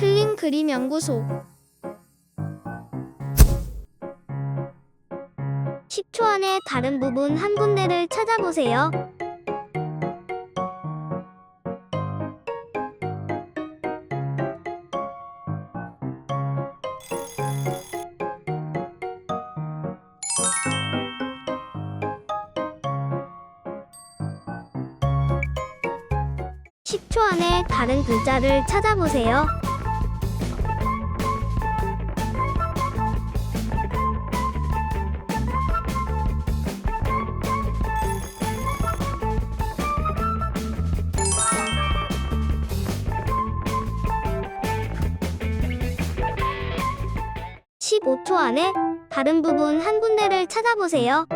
틀린 그림 연구소 10초 안에 다른 부분 한 군데를 찾아보세요. (10초) 안에 다른 글자를 찾아보세요. 15초 안에 다른 부분 한 군데를 찾아보세요.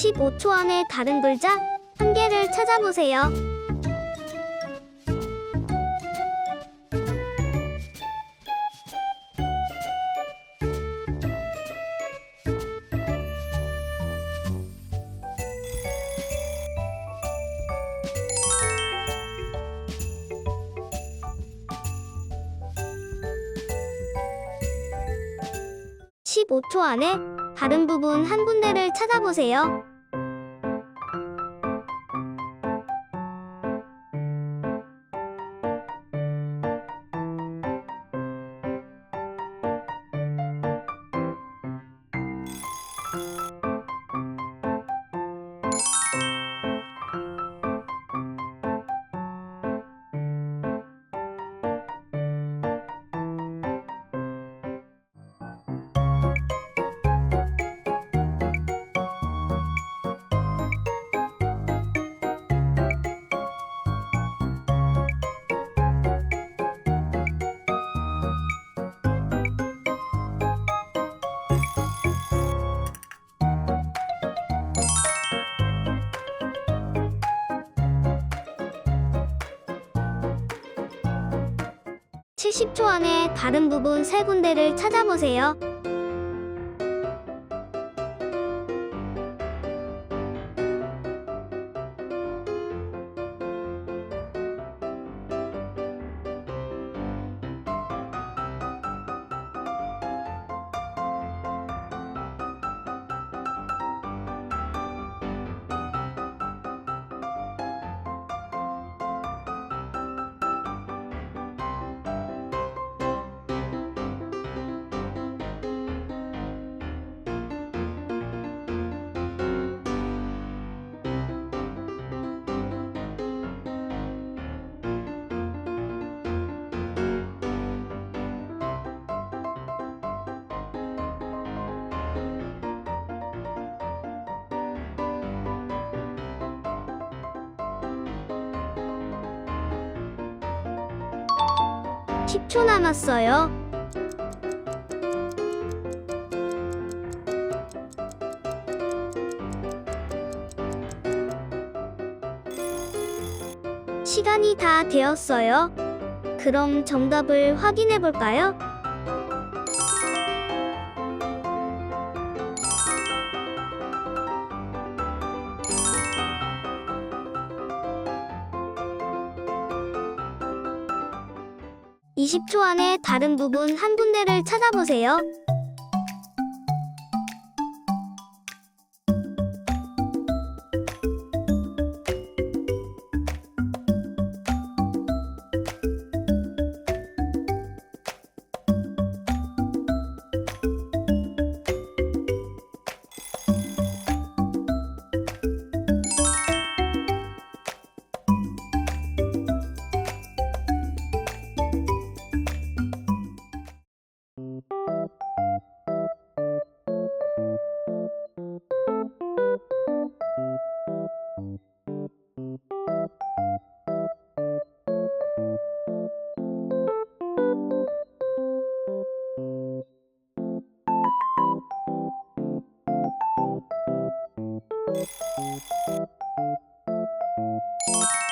(15초) 안에 다른 글자 한 개를 찾아보세요. (15초) 안에 다른 부분 한 군데를 찾아보세요. (70초) 안에 다른 부분 세 군데를 찾아보세요. (10초) 남았어요. 시간이 다 되었어요. 그럼 정답을 확인해 볼까요? (20초) 안에 다른 부분 한 군데를 찾아보세요. Thank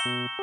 you.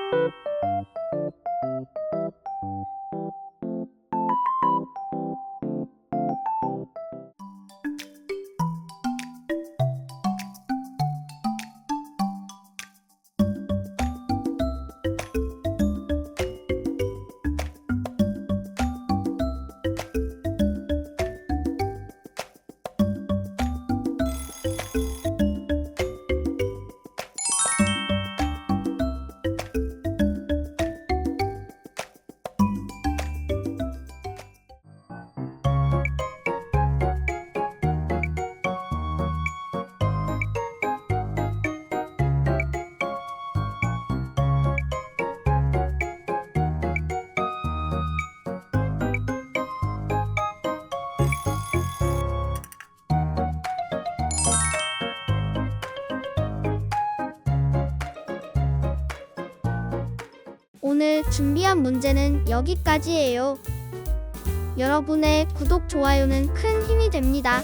오늘 준비한 문제는 여기까지예요. 여러분의 구독, 좋아요는 큰 힘이 됩니다.